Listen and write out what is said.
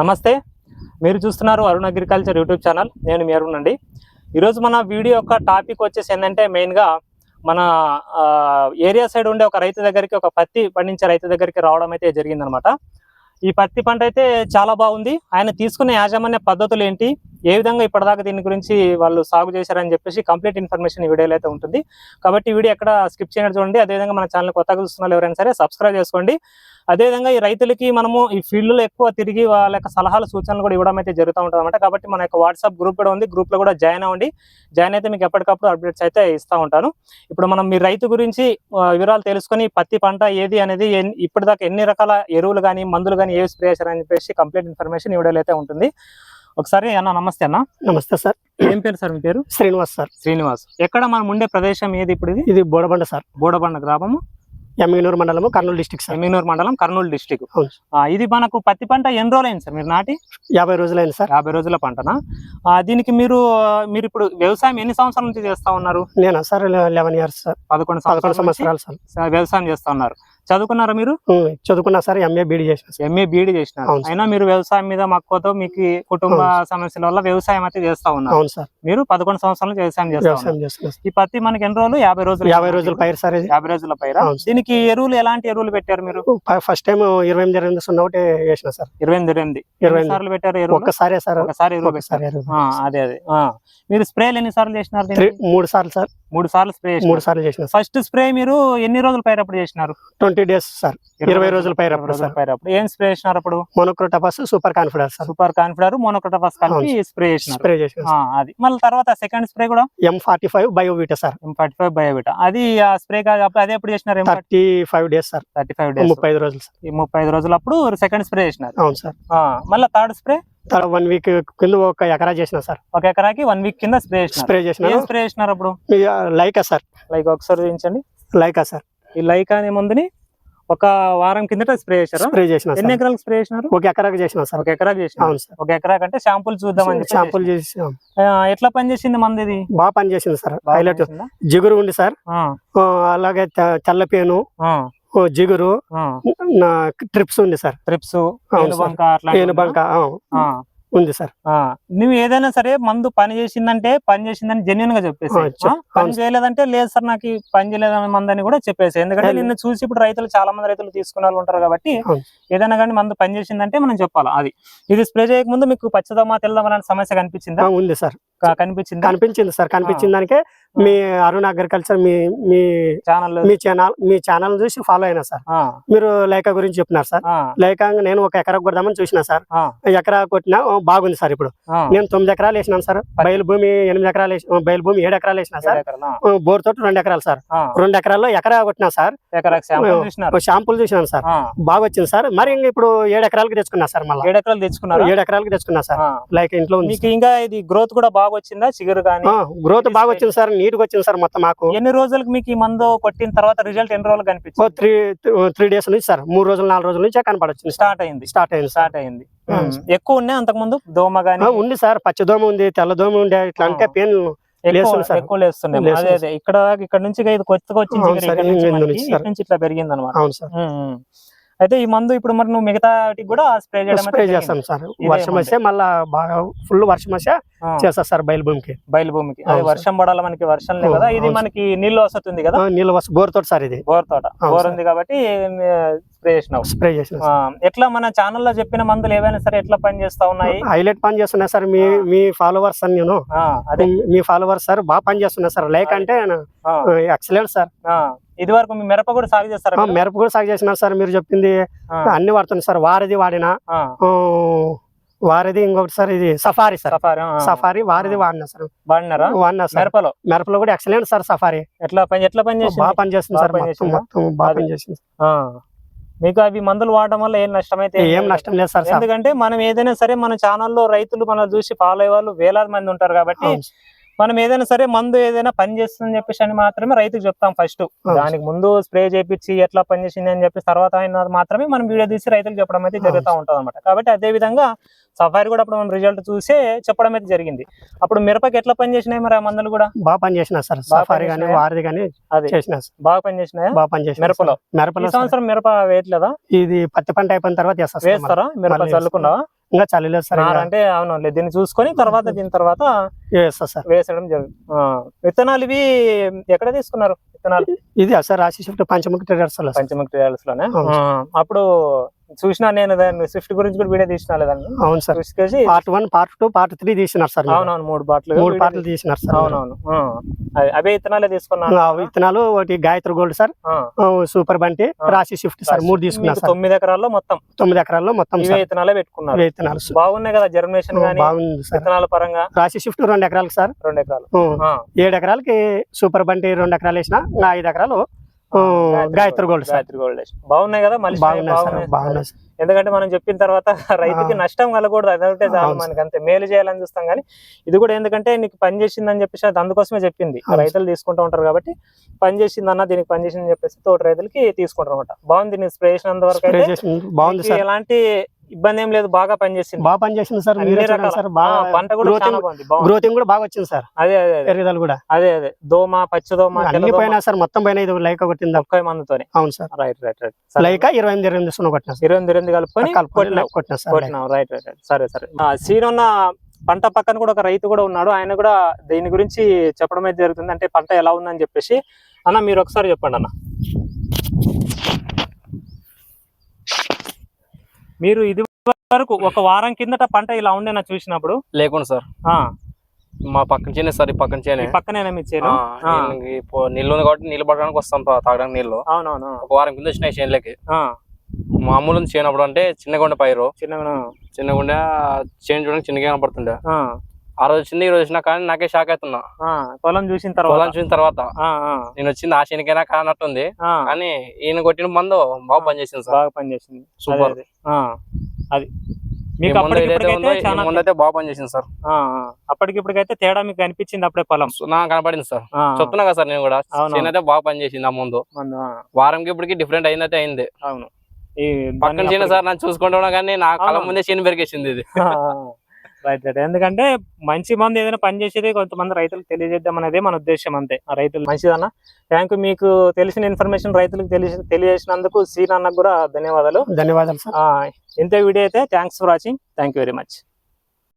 నమస్తే. మీరు చూస్తున్నారు అరుణ్ అగ్రికల్చర్ యూట్యూబ్ ఛానల్. నేను మీ అరుణ్ అండి. ఈరోజు మన వీడియో యొక్క టాపిక్ వచ్చేసి ఏంటంటే మెయిన్గా మన ఏరియా సైడ్ ఉండే ఒక రైతు దగ్గరికి ఒక పత్తి పండించే రైతు దగ్గరికి రావడం అయితే జరిగిందనమాట. ఈ పత్తి పంట అయితే చాలా బాగుంది. ఆయన తీసుకునే యాజమాన్య పద్ధతులు ఏంటి? ఏ విధంగా ఇప్పటిదాకా దీని గురించి వాళ్ళు సాగు చేశారని చెప్పేసి కంప్లీట్ ఇన్ఫర్మేషన్ ఈ వీడియోలో అయితే ఉంటుంది. కాబట్టి ఈ వీడియో ఎక్కడ స్కిప్ చేయడం చూడండి. అదేవిధంగా మన ఛానల్ కొత్తగా చూస్తున్న ఎవరైనా సరే సబ్స్క్రైబ్ చేసుకోండి. అదేవిధంగా ఈ రైతులకి మనము ఈ ఫీల్డ్లో ఎక్కువ తిరిగి వాళ్ళ యొక్క సలహాలు సూచనలు కూడా ఇవ్వడం అయితే జరుగుతూ ఉంటుంది అనమాట కాబట్టి మన యొక్క వాట్సాప్ గ్రూప్ కూడా ఉంది. గ్రూప్లో కూడా జాయిన్ అవ్వండి. జాయిన్ అయితే మీకు ఎప్పటికప్పుడు అప్డేట్స్ అయితే ఇస్తూ ఉంటాను. ఇప్పుడు మనం మీ రైతు గురించి వివరాలు తెలుసుకొని పత్తి పంట ఏది అనేది ఇప్పటిదాకా ఎన్ని రకాల ఎరువులు కానీ మందులు కానీ ఏవి స్ప్రే చేశారని చెప్పేసి కంప్లీట్ ఇన్ఫర్మేషన్ ఈ వీడియోలో అయితే ఉంటుంది. ఒకసారి అన్న నమస్తే అన్న. నమస్తే సార్. ఏం పేరు సార్ మీ పేరు? శ్రీనివాస్ సార్. శ్రీనివాస్. ఎక్కడ మనం ఉండే ప్రదేశం ఏది ఇప్పుడు ఇది? ఇది బోడబండ సార్. బోడబండ గ్రామము? ఎమ్మిగనూరు మండలము కర్నూలు డిస్టిక్ సార్. ఎమ్మినూరు మండలం కర్నూలు డిస్టిక్. ఇది మనకు పత్తి పంట ఎన్ని రోజులు అయింది సార్? మీరు నాటి? యాభై రోజులైంది సార్. యాభై రోజుల పంటనా? దీనికి మీరు మీరు ఇప్పుడు వ్యవసాయం ఎన్ని సంవత్సరాల నుంచి చేస్తా ఉన్నారు? నేను సార్? Eleven years sir. పదకొండు పదకొండు సంవత్సరాల సార్. వ్యవసాయం చేస్తా ఉన్నారు. చదువుకున్నారా మీరు? చదువుకున్నా సార్ ఎంఏ బీడీ చేసిన ఎంఏ అవును సార్. అయినా మీరు వ్యవసాయం మీద మక్కువతో మీకు కుటుంబ సమస్యల వల్ల వ్యవసాయం అయితే చేస్తా ఉన్నారు. అవును సార్. మీరు పదకొండు సంవత్సరాల వ్యవసాయం చేస్తా ఈ పత్తి మనకి ఎన్ని రోజులు? యాభై రోజులు యాభై రోజుల పైరు సార్ యాభై రోజుల పైర. దీనికి ఎరువులు ఎలాంటి ఎరువులు పెట్టారు మీరు? ఫస్ట్ టైం ఇరవై ఎనిమిది ఇరవై ఎనిమిది సున్నా ఒకటి వేసిన సార్. ఇరవై ఎనిమిది ఇరవై ఎనిమిది. ఇరవై సార్లు పెట్టారు ఎరువులు? ఒక్కసారే సార్. ఒకసారి ఎరువు పెట్టారు. ఎరువు. అదే అదే. మీరు స్ప్రేలు ఎన్ని సార్లు చేసినారు? మూడు సార్లు సార్. మూడు సార్లు స్ప్రే మూడు సార్లు చేసిన ఫస్ట్ స్ప్రే మీరు ఎన్ని రోజులు పైరప్పుడు చేసినారు? ట్వంటీ డేస్ సార్ ఇరవై రోజుల సార్. పైరప్పుడు. ఏం స్ప్రే చేసినారు అప్పుడు? Monocrotophos super confidence sir. Super confidor monocrotophos కలిపి స్ప్రే స్ప్రే చేసిన ఆ, అది. మళ్ళీ తర్వాత సెకండ్ స్ప్రే కూడా? M forty five Biovita sir. M forty five Biovita అది ఆ స్ప్రే అదే ఎప్పుడు చేసినారు thirty five days sir. Thirty five days ముప్పై ఐదు రోజులు సార్. ఈ ముప్పై ఐదు రోజులు అప్పుడు సెకండ్ స్ప్రే చేసినారు. అవును సార్. మళ్ళీ థర్డ్ స్ప్రే తర్వాత వన్ వీక్ కింద ఒక ఎకరా చేసిన సార్. ఒక ఎకరాకి వన్ వీక్ కింద స్ప్రే స్ప్రే చేసిన స్ప్రే చేసినారు అప్పుడు? Lyca sir. లైక్ ఒకసారి చూపించండి. Lyca sir. ఈ లైక్ అనే మందుని ఒక వారం కిందట స్ప్రే చేశారు? స్ప్రే చేసిన ఎన్ని ఎకరాలకు స్ప్రే చేసినారు? ఒక ఎకరాకి చేసిన సార్. ఒక ఎకరాకి చేసినారు. అవును సార్. ఒక ఎకరా కంటే షాంపుల్ చెప్పి షాంపుల్ చేసి ఎట్లా పనిచేసింది మంది ఇది? బాగా పనిచేసింది సార్. హైలైట్? జిగురు ఉంది సార్. అలాగే తెల్లపేను జిగురు ట్రిప్స్ ఉంది సార్. ట్రిప్స్ బంక ఉంది సార్ ఆ. నువ్వు ఏదైనా సరే మందు పని చేసిందంటే పని చేసిందని జెన్యున్గా చెప్పేసి పని. చేయలేదంటే లేదు సార్ నాకు పని చేయలేదని మందని కూడా చెప్పేసి ఎందుకంటే. నిన్ను చూసి ఇప్పుడు రైతులు చాలా మంది రైతులు తీసుకునే వాళ్ళు ఉంటారు కాబట్టి. ఏదైనా కానీ మందు పని చేసిందంటే మనం చెప్పాలి అది ఇది స్ప్రే చేయకముందు మీకు పచ్చదమా తెల్లదమా అనే సమస్య కనిపించిందా ఉంది సార్ కనిపించిందా? కనిపించింది సార్ కనిపించిన దానికే మీ అరుణ్ అగ్రికల్చర్ మీ మీ ఛానల్ మీ ఛానల్ మీ ఛానల్ చూసి ఫాలో అయినా సార్. మీరు లైకా గురించి చెప్పినారు సార్. లైకా నేను ఒక ఎకరా కొడదామని చూసిన సార్. ఎకరా కొట్టినా బాగుంది సార్ ఇప్పుడు. నేను తొమ్మిది ఎకరాలు వేసినాను సార్. బయలు భూమి ఎనిమిది ఎకరాలు బయలు భూమి ఏడు ఎకరాలు వేసిన సార్. బోర్ తోటి రెండు ఎకరాలు సార్. రెండు ఎకరాల్లో ఎకరా కొట్టినా సార్. షాంపుల్ చూసినాను సార్. బాగా వచ్చింది సార్. మరి ఇంక ఇప్పుడు ఏడు ఎకరాలకి తెచ్చుకున్నా సార్ మళ్ళీ. ఏడు ఎకరాలు తెచ్చుకున్నారు? ఏడు ఎకరాలకి తెచ్చుకున్నా సార్. లైక్ ఇంట్లో ఉంది మీకు ఇంకా ఇది గ్రోత్ కూడా బాగా వచ్చిందా చిగురు కానీ గ్రోత్ బాగా వచ్చింది సార్ నీట్గా వచ్చింది సార్ మొత్తం మాకు. ఎన్ని రోజులకు మీకు ఈ మందు కొట్టిన తర్వాత రిజల్ట్ ఎన్ని రోజులు కనిపించింది? త్రీ త్రీ డేస్ నుంచి సార్ మూడు రోజులు నాలుగు రోజుల నుంచి కనపడొచ్చింది స్టార్ట్ అయింది. స్టార్ట్ అయింది స్టార్ట్ అయింది. ఎక్కువ ఉన్నాయి అంతకు ముందు? దోమ గానీ ఉంది సార్ పచ్చదోమ ఉంది తెల్లదోమ ఉంది ఇట్లా అంటే. పెయిన్ ఎక్కువ లేస్తుంది సార్. ఎక్కువ లేస్తున్నాయి లేస్తుంది అదే అదే. ఇక్కడ ఇక్కడ నుంచి ఇది కొత్తగా వచ్చింది నుంచి ఇట్లా పెరిగింది అనమాట అవును సార్. అయితే ఈ మందు ఇప్పుడు మరి నువ్వు మిగతా వాటికి కూడా స్ప్రే చేయడం స్ప్రే చేస్తాం సార్. వర్షం. వస్తే మళ్ళా బాగా ఫుల్ వర్షం వస్తే చేస్తా సార్ బయలు భూమికి. బయలు భూమికి. అదే. వర్షం పడాలి మనకి వర్షం లేదు కదా ఇది మనకి నీళ్ళు వస్తుంది కదా? నీళ్ళు వస్తే బోర్ తోటి సార్ ఇది. బోర్ తోట బోర్. ఉంది కాబట్టి స్ప్రే చేసినావు. స్ప్రే చేసిన ఎట్లా మన ఛానల్లో చెప్పిన మందులు ఏవైనా సరే ఎట్లా పని చేస్తా ఉన్నాయి? హైలైట్ పని చేస్తున్నా సార్. మీ. మీ ఫాలోవర్స్ అని నేను మీ ఫాలోవర్స్ సార్ బాగా పని చేస్తున్నా సార్. లైక్. అంటే ఎక్సలెంట్ సార్. ఇది వరకు మీ మిరప కూడా సాగు చేస్తారా? మిరప కూడా సాగు చేసినారు సార్ మీరు చెప్పింది. అన్ని వాడుతుంది సార్. వారిది వాడినా. వారిది ఇంకొకటి సార్ ఇది సఫారీ సార్. సఫారీ సఫారీ వారిది వాడినా సార్. వాడినారా? వాడినా సార్. మిరపలో? మిరపలో కూడా ఎక్సలెంట్ సార్ సఫారీ. ఎట్లా పని ఎట్లా పని చేసింది? బాగా పని చేస్తుంది సార్ మొత్తం బాగా. పని చేసింది. మీకు అవి మందులు వాడడం వల్ల ఏం నష్టం అయితే ఏం నష్టం లేదు సార్ ఎందుకంటే మనం ఏదైనా సరే మన ఛానల్లో రైతులు మనం చూసి ఫాలో అయ్యే వాళ్ళు వేలాది మంది ఉంటారు కాబట్టి. మనం ఏదైనా సరే మందు ఏదైనా పని చేస్తుందని చెప్పేసి అని మాత్రమే రైతుకు చెప్తాం ఫస్ట్ దానికి ముందు స్ప్రే చేపించి ఎట్లా పని చేసింది అని చెప్పి తర్వాత అయిన మాత్రమే మనం వీడియో తీసి రైతులకు చెప్పడం అయితే జరుగుతూ ఉంటుంది అనమాట కాబట్టి అదే విధంగా సఫారీ కూడా అప్పుడు మనం రిజల్ట్ చూసే చెప్పడం అయితే జరిగింది. అప్పుడు మిరపకి ఎట్లా పని చేసినాయి మరి ఆ మందులు కూడా? బాగా పని చేసిన సార్ సఫారీ కానీ పనిచేసినాయా? వారిది కానీ అది. చేసిన సార్. బాగా పని చేసినాయా? బాగా పని చేసిన మిరపలో? మిరపలో సంవత్సరం మిరప వేయట్లేదా? ఇది పత్తి పంట అయిపోయిన తర్వాత వేస్తారా? మిరప చల్లుకున్నావా? ఇంకా చల్లలేదు సార్ అంటే అవును దీన్ని చూసుకొని తర్వాత దీని తర్వాత వేస్తా సార్. వేసడం జరుగుతుంది ఆ, విత్తనాలు ఇవి ఎక్కడ తీసుకున్నారు విత్తనాలు? ఇది సార్ రాశి షిఫ్ట్ పంచముఖి ట్రేడర్స్లో. పంచముఖి ట్రయల్స్లోనే? అప్పుడు చూసినా నేను దాన్ని స్విఫ్ట్ గురించి కూడా వీడియో తీసిన లేదండి అవును sir. చూసుకేసి part one part two part three తీసినారు sir. అవునవును మూడు బాట్లు మూడు పార్ట్లు తీసినారు సార్. అవునవును. అవి- విత్తనాలే తీసుకున్నాను. విత్తనాలు ఒకటి Gayatri gold sir. Super Bunty. Rasi shift sir మూడు తీసుకున్నారు సార్. తొమ్మిది ఎకరాల్లో మొత్తం? తొమ్మిది ఎకరాల్లో మొత్తం ఇవే విత్తనాలే పెట్టుకున్నారు. ఇవే విత్తనాలు. బాగున్నాయి కదా జర్మినేషన్ గానీ? బాగుంది సార్. విత్తనాల పరంగా? రాశి షిఫ్ట్ రెండు ఎకరాలు సార్. రెండు ఎకరాలు. ఏడు ఎకరాలకి సూపర్ బంటి రెండు ఎకరాలు వేసిన ఐదు ఎకరాలు గాయత్రి గోల్డ్. గాయత్రి గోల్డ్ బాగున్నాయి కదా మళ్ళీ బాగున్నాయి. ఎందుకంటే మనం చెప్పిన తర్వాత రైతుకి. నష్టం కలగకూడదు అదొకటే చాలు మనకి అంతే. మేలు చేయాలని చూస్తాం కానీ ఇది కూడా ఎందుకంటే నీకు పని చేసిందని చెప్పేసి అది అందుకోసమే చెప్పింది. రైతులు తీసుకుంటూ ఉంటారు కాబట్టి పని చేసింది అన్న దీనికి పని చేసిందని చెప్పేసి తోట రైతులకి తీసుకుంటారు అనమాట బాగుంది నీ స్ప్రే చేసినంత వరకు అయితే ఎలాంటి ఇబ్బంది ఏం లేదు బాగా పని చేసింది. బాగా పని చేసింది సార్ సార్ బాగా పంట కూడా. గ్రోతింగ్ కూడా బాగా వచ్చింది సార్. అదే అదే ఎరుగుదల కూడా. అదే అదే. దోమ పచ్చదోమ అన్ని పోయినా సార్ మొత్తం పైన ఇది లైక్ కొట్టింది? ఒక్క మందుతోనే. అవును sir. Right right right like ఇరవై ఎనిమిది ఇరవై ఎనిమిది సున్నా కొట్టినా ఇరవై ఎనిమిది ఎనిమిది కలుపుకొని కొట్టినా. సార్ లైక్. కొట్టినావు రైట్ రైట్ రైట్ సరే సరే. ఆ, సీన్ ఉన్న పంట పక్కన కూడా ఒక రైతు కూడా ఉన్నాడు. ఆయన కూడా దీని గురించి చెప్పడం అయితే జరుగుతుంది. అంటే పంట ఎలా ఉందని చెప్పేసి. అన్న మీరు ఒకసారి చెప్పండి అన్న. మీరు ఇది వరకు ఒక వారం కిందట పంట ఇలా ఉండేనా చూసినప్పుడు? లేకుండా సార్. ఆ, మా పక్కన చేనే సార్ ఈ పక్కన చేనే. ఈ పక్కనేనా మీ. నీళ్ళు ఉంది కాబట్టి నీళ్ళు పట్టడానికి వస్తాం తాగడానికి నీళ్ళు. అవునవును. ఒక వారం కింద వచ్చినాయి చేనులకి. మామూలు అప్పుడు అంటే చిన్నగుండ పైరు. చిన్నగా చిన్నగుండ చేను చూడడానికి చిన్నగా కనపడుతుండే. ఆ, రోజు వచ్చింది ఈ రోజు వచ్చినా కానీ నాకే షాక్ అవుతున్నా పొలం చూసిన తర్వాత. పొలం చూసిన తర్వాత. నేను వచ్చింది ఆ చేనుకైనా కానట్టుంది కానీ ఈయన కొట్టిన మందు బాగా పనిచేసింది సార్. బాగా పనిచేసింది. సూపర్. అదే, మీకు మందు ఏదైతే ఉందో అప్పటికిప్పటికైతే ఈ చాలా మందు అయితే బాగా పనిచేసింది సార్. అప్పటికిప్పటికైతే తేడా మీకు కనిపించింది అప్పుడే పొలం? నాకు కనపడింది సార్. చెప్తున్నా కదా సార్ నేను కూడా. అయితే బాగా పనిచేసింది ఆ ముందు. వారంకి ఇప్పటికి డిఫరెంట్ అయిందైతే అయింది. అవును. ఈ పక్కన దాన్ని చేను అప్పటికి- సార్ నన్ను చూసుకుంటున్నా కానీ నా కళ్ళ అవును. ముందే చేను పెరిగేసింది ఇది. రైట్ రైట్ ఎందుకంటే మంచి మంది ఏదైనా పని చేసేది కొంతమంది రైతులకు తెలియజేద్దాం అనేది మన ఉద్దేశం అంతే. ఆ రైతులు మంచిదన్న. థ్యాంక్ యూ మీకు తెలిసిన ఇన్ఫర్మేషన్ రైతులకు తెలియ తెలియజేసినందుకు సీన్ అన్నకు కూడా ధన్యవాదాలు. ధన్యవాదాలు ఇంతే వీడియో అయితే thanks for watching thank you very much